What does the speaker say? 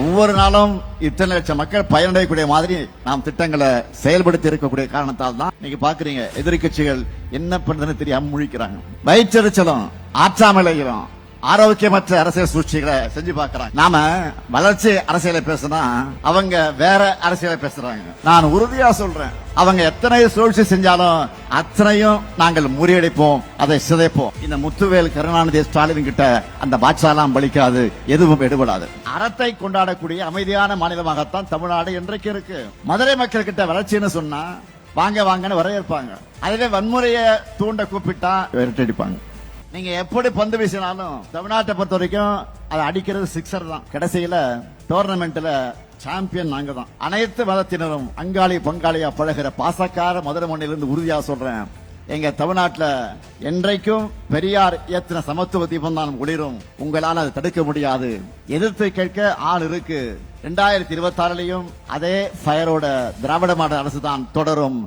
ஒவ்வொரு நாளும் இத்தனை லட்சம் மக்கள் பயனடையக்கூடிய மாதிரி நாம் திட்டங்களை செயல்படுத்தி இருக்கக்கூடிய காரணத்தால் தான் நீங்க பாக்குறீங்க. எதிர்க்கட்சிகள் என்ன பண்றதுன்னு தெரியாம முழிக்கிறாங்க. வயிற்றெரிச்சலும் ஆற்றாமலைகளும் ஆரோக்கியமற்ற அரசியல் சூழ்ச்சிகளை செஞ்சு பாக்குறாங்க நாம வளர்ச்சி அரசியலை பேசினா அவங்க வேற அரசியலை பேசுறாங்க. நான் உறுதியா சொல்றேன். அவங்க எத்தனை சூழ்ச்சி செஞ்சாலும் அத்தனையும் நாங்கள் முறியடிப்போம் அதை சிதைப்போம். இந்த முத்துவேல் கருணாநிதி ஸ்டாலின் கிட்ட அந்த பாட்சாலாம் பலிக்காது எதுவும் எடுபடாது. அறத்தை கொண்டாடக்கூடிய அமைதியான மாநிலமாகத்தான் தமிழ்நாடு இன்றைக்கு இருக்கு? மதுரை மக்கள் கிட்ட வளர்ச்சின்னு சொன்னா வாங்க வாங்கன்னு வரவேற்பாங்க அதுவே வன்முறையை தூண்ட கூப்பிட்டா விரட்டடிப்பாங்க நீங்க எப்படி பந்து வீசினாலும் தமிழ்நாட்டை பொறுத்த வரைக்கும் அதை அடிக்கிறது சிக்ஸர் தான். கடைசியில டோர்னமெண்ட்ல சாம்பியன் நாங்க தான். அனைத்து மதத்தினரும் அங்காளி பங்காளியா பழகிற பாசக்கார மதுரை மண்ணிலிருந்து உறுதியா சொல்றேன். எங்க தமிழ்நாட்டில் என்றைக்கும் பெரியார் இயத்தின சமத்துவ தீபம் தான் ஒளிரும். உங்களால் அதை தடுக்க முடியாது. எதிர்த்து கேட்க ஆள் இருக்கு. ரெண்டாயிரத்தி இருபத்தி ஆறுலயும் அதே ஃபயரோட திராவிட மாடல் அரசு தான் தொடரும்.